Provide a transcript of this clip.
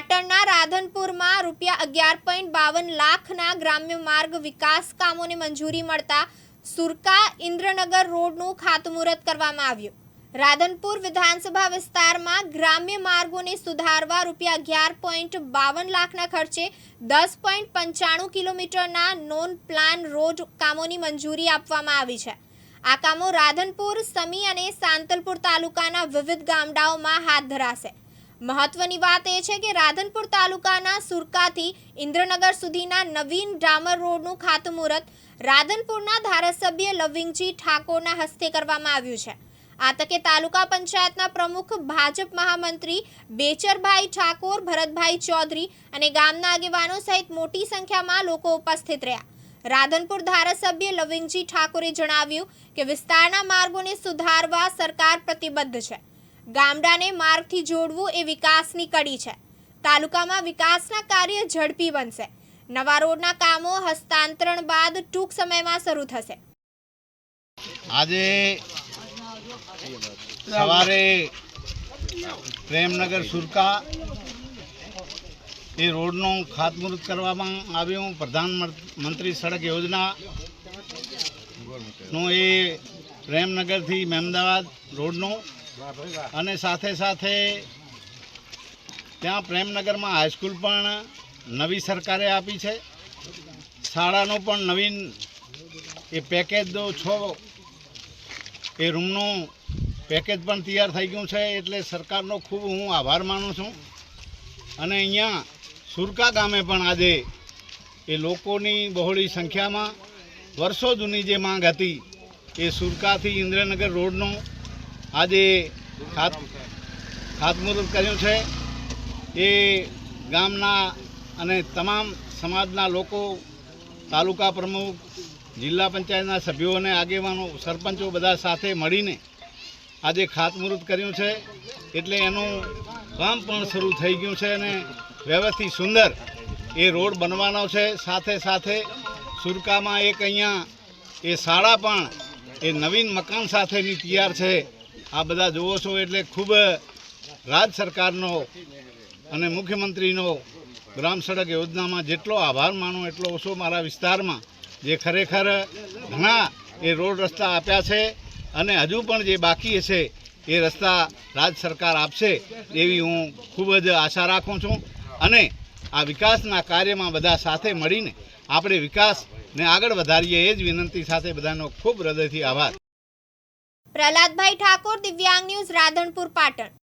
પાટણના રાધનપુરમાં રૂપિયા અગિયાર પોઈન્ટ બાવન લાખના ગ્રામ્ય માર્ગ વિકાસ કામોને મંજૂરી મળતા સુરકા ઇન્દ્રનગર રોડનું ખાતમુહૂર્ત કરવામાં આવ્યું. રાધનપુર વિધાનસભા વિસ્તારમાં ગ્રામ્ય માર્ગોને સુધારવા રૂપિયા અગિયાર પોઈન્ટ બાવન લાખના ખર્ચે દસ પોઈન્ટ પંચાણું કિલોમીટરના નોન પ્લાન રોડ કામોની મંજૂરી આપવામાં આવી છે. આ કામો રાધનપુર, સમી અને સાંતલપુર તાલુકાના વિવિધ ગામડાઓમાં હાથ ધરાશે. મહત્વની વાત એ છે કે રાધનપુર તાલુકાના સુરકાથી ઇન્દ્રનગર સુધીના નવીન ડામર રોડનું ખાતમુહૂર્ત રાધનપુરના ધારાસભ્ય લવિંગજી ઠાકોરના હસ્તે કરવામાં આવ્યું છે. આ તકે તાલુકા પંચાયતના પ્રમુખ ભાજપ મહામંત્રી બેચરભાઈ ઠાકોર, ભરતભાઈ ચૌધરી અને ગામના આગેવાનો સહિત મોટી સંખ્યામાં લોકો ઉપસ્થિત રહ્યા. રાધનપુર ધારાસભ્ય લવિંગજી ઠાકોરે જણાવ્યું કે વિસ્તારના માર્ગોને સુધારવા સરકાર પ્રતિબદ્ધ છે. ગામડાને માર્ગથી જોડવું એ વિકાસની કડી છે. તાલુકામાં વિકાસના કાર્ય ઝડપી બનશે. નવા રોડના કામો હસ્તાંતરણ બાદ ટૂંક સમયમાં શરૂ થશે. આજે સવારે પ્રેમનગર સુરકા એ રોડનું ખાતમુહૂર્ત કરવામાં આવ્યું. પ્રધાનમંત્રી સડક યોજના નું એ પ્રેમનગરથી મહેમદાવાદ રોડનું અને સાથે સાથે ત્યાં પ્રેમનગરમાં હાઈસ્કૂલ પણ નવી સરકારે આપી છે. શાળાનું પણ નવીન એ પેકેજ છ. એ રૂમનું પેકેજ પણ તૈયાર થઈ ગયું છે એટલે સરકારનો ખૂબ હું આભાર માનું છું. અને અહીંયા સુરકા ગામે પણ આજે એ લોકોની બહોળી સંખ્યામાં વર્ષો જૂની જે માંગ હતી એ સુરકાથી ઇન્દ્રનગર રોડનું આજે ખાત ખાતમુહૂર્ત કર્યું છે. એ ગામના અને તમામ સમાજના લોકો, તાલુકા પ્રમુખ, જિલ્લા પંચાયતના સભ્યો અને આગેવાનો, સરપંચો બધા સાથે મળીને આજે ખાતમુહૂર્ત કર્યું છે. એટલે એનું કામ પણ શરૂ થઈ ગયું છે અને વ્યવસ્થિત સુંદર એ રોડ બનવાનો છે. સાથે સાથે સુરકામાં એક અહીંયા એ શાળા પણ એ નવીન મકાન સાથેની તૈયાર છે. આ બધા જુઓ છો એટલે ખૂબ રાજ સરકારનો અને મુખ્યમંત્રીનો ગ્રામ સડક યોજનામાં જેટલો આભાર માનો, એટલો ઓછો મારા વિસ્તારમાં, જે ખરેખર ઘણા એ રોડ રસ્તા આપ્યા છે અને હજુ પણ જે બાકી છે એ રસ્તા રાજ સરકાર આપશે એવી હું ખૂબ જ આશા રાખું છું. અને આ વિકાસના કાર્યમાં બધા સાથે મળીને આપણે વિકાસને આગળ વધારીએ એ જ વિનંતી સાથે બધાનો ખૂબ હૃદયથી આભાર. પ્રહલાદભાઈ ઠાકોર દિવ્યાંગ ન્યૂઝ રાધનપુર પાટણ.